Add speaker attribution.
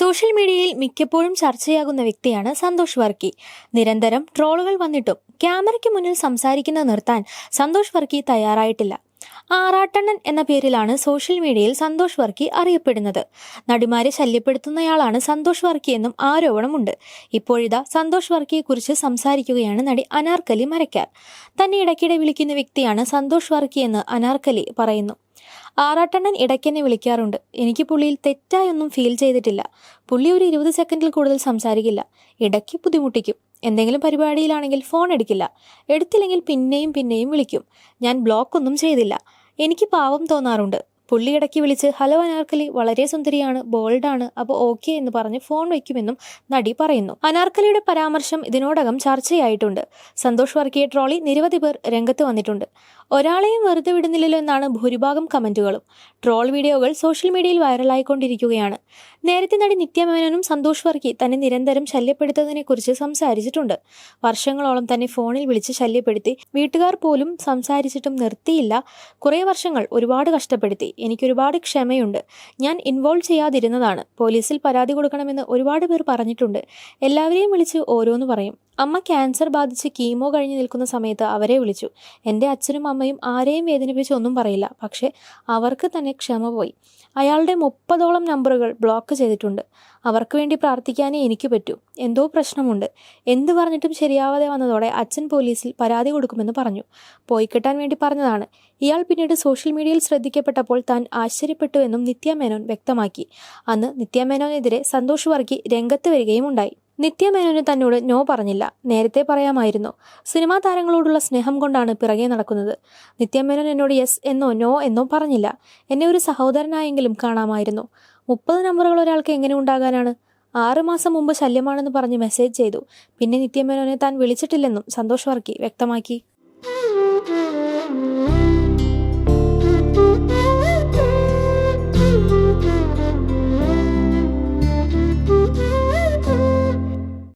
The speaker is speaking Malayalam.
Speaker 1: സോഷ്യൽ മീഡിയയിൽ മിക്കപ്പോഴും ചർച്ചയാകുന്ന വ്യക്തിയാണ് സന്തോഷ് വർക്കി. നിരന്തരം ട്രോളുകൾ വന്നിട്ടും ക്യാമറയ്ക്ക് മുന്നിൽ സംസാരിക്കുന്ന നിർത്താൻ സന്തോഷ് വർക്കി തയ്യാറായിട്ടില്ല. ആറാട്ടണ്ണൻ എന്ന പേരിലാണ് സോഷ്യൽ മീഡിയയിൽ സന്തോഷ് വർക്കി അറിയപ്പെടുന്നത്. നടിമാരെ ശല്യപ്പെടുത്തുന്നയാളാണ് സന്തോഷ് വർക്കി എന്നും ആരോപണമുണ്ട്. ഇപ്പോഴിതാ സന്തോഷ് വർക്കിയെക്കുറിച്ച് സംസാരിക്കുകയാണ് നടി അനാർക്കലി മരക്കാർ. തന്നെ ഇടയ്ക്കിടെ വിളിക്കുന്ന വ്യക്തിയാണ് സന്തോഷ് വർക്കി എന്ന് അനാർക്കലി പറയുന്നു. ആറാട്ടണ്ണൻ ഇടയ്ക്കെന്നെ വിളിക്കാറുണ്ട്. എനിക്ക് പുള്ളിയിൽ തെറ്റായൊന്നും ഫീൽ ചെയ്തിട്ടില്ല. പുള്ളി ഒരു ഇരുപത് സെക്കൻഡിൽ കൂടുതൽ സംസാരിക്കില്ല. ഇടയ്ക്ക് ബുദ്ധിമുട്ടിക്കും. എന്തെങ്കിലും പരിപാടിയിലാണെങ്കിൽ ഫോൺ എടുക്കില്ല. എടുത്തില്ലെങ്കിൽ പിന്നെയും പിന്നെയും വിളിക്കും. ഞാൻ ബ്ലോക്ക് ഒന്നും ചെയ്തില്ല. എനിക്ക് പാവം തോന്നാറുണ്ട്. പുള്ളി ഇടയ്ക്ക് വിളിച്ച് ഹലോ അനാർക്കലി വളരെ സുന്ദരിയാണ് ബോൾഡാണ് അപ്പോൾ ഓക്കെ എന്ന് പറഞ്ഞ് ഫോൺ വയ്ക്കുമെന്നും നടി പറയുന്നു. അനാർക്കലിയുടെ പരാമർശം ഇതിനോടകം ചർച്ചയായിട്ടുണ്ട്. സന്തോഷ് വർക്കിയെ ട്രോളി നിരവധി പേർ രംഗത്ത് വന്നിട്ടുണ്ട്. ഒരാളെയും വെറുതെ വിടുന്നില്ലല്ലോ എന്നാണ് ഭൂരിഭാഗം കമന്റുകളും. ട്രോൾ വീഡിയോകൾ സോഷ്യൽ മീഡിയയിൽ വൈറലായിക്കൊണ്ടിരിക്കുകയാണ്. നേരത്തെ നടി നിത്യമേനോനും സന്തോഷ് വർക്കി തന്നെ നിരന്തരം ശല്യപ്പെടുത്തതിനെക്കുറിച്ച് സംസാരിച്ചിട്ടുണ്ട്. വർഷങ്ങളോളം തന്നെ ഫോണിൽ വിളിച്ച് ശല്യപ്പെടുത്തി വീട്ടുകാർ പോലും സംസാരിച്ചിട്ടും നിർത്തിയില്ല. കുറേ വർഷങ്ങൾ ഒരുപാട് കഷ്ടപ്പെടുത്തി. എനിക്കൊരുപാട് ക്ഷമയുണ്ട്. ഞാൻ ഇൻവോൾവ് ചെയ്യാതിരുന്നതാണ്. പോലീസിൽ പരാതി കൊടുക്കണമെന്ന് ഒരുപാട് പേർ പറഞ്ഞിട്ടുണ്ട്. എല്ലാവരെയും വിളിച്ച് ഓരോന്ന് പറയും. അമ്മ ക്യാൻസർ ബാധിച്ച് കീമോ കഴിഞ്ഞ് നിൽക്കുന്ന സമയത്ത് അവരെ വിളിച്ചു. എന്റെ അച്ഛനും അമ്മയും ആരെയും വേദനിപ്പിച്ച് ഒന്നും പറയില്ല. പക്ഷേ അവർക്ക് തന്നെ ക്ഷമ പോയി. അയാളുടെ മുപ്പതോളം നമ്പറുകൾ ബ്ലോക്ക് ചെയ്തിട്ടുണ്ട്. അവർക്ക് വേണ്ടി പ്രാർത്ഥിക്കാനേ എനിക്ക് പറ്റൂ. എന്തോ പ്രശ്നമുണ്ട്. എന്ത് പറഞ്ഞിട്ടും ശരിയാവാതെ വന്നതോടെ അച്ഛൻ പോലീസിൽ പരാതി കൊടുക്കുമെന്ന് പറഞ്ഞു. പോയി കിട്ടാൻ വേണ്ടി പറഞ്ഞതാണ്. ഇയാൾ പിന്നീട് സോഷ്യൽ മീഡിയയിൽ ശ്രദ്ധിക്കപ്പെട്ടപ്പോൾ താൻ ആശ്ചര്യപ്പെട്ടുവെന്നും നിത്യ മേനോൻ വ്യക്തമാക്കി. അന്ന് നിത്യമേനോനെതിരെ സന്തോഷ് വർക്കി രംഗത്ത് വരികയും ഉണ്ടായി. നിത്യമേനോന് തന്നോട് നോ പറഞ്ഞില്ല. നേരത്തെ പറയാമായിരുന്നു. സിനിമാ താരങ്ങളോടുള്ള സ്നേഹം കൊണ്ടാണ് പിറകെ നടക്കുന്നത്. നിത്യമേനോൻ എന്നോട് യെസ് എന്നോ നോ എന്നോ പറഞ്ഞില്ല. എന്നെ ഒരു സഹോദരനായെങ്കിലും കാണാമായിരുന്നു. മുപ്പത് നമ്പറുകൾ ഒരാൾക്ക് എങ്ങനെ ഉണ്ടാകാനാണ്? ആറുമാസം മുമ്പ് ശല്യമാണെന്ന് പറഞ്ഞ് മെസ്സേജ് ചെയ്തു. പിന്നെ നിത്യമേനോനെ താൻ വിളിച്ചിട്ടില്ലെന്നും സന്തോഷ് വർക്കി വ്യക്തമാക്കി.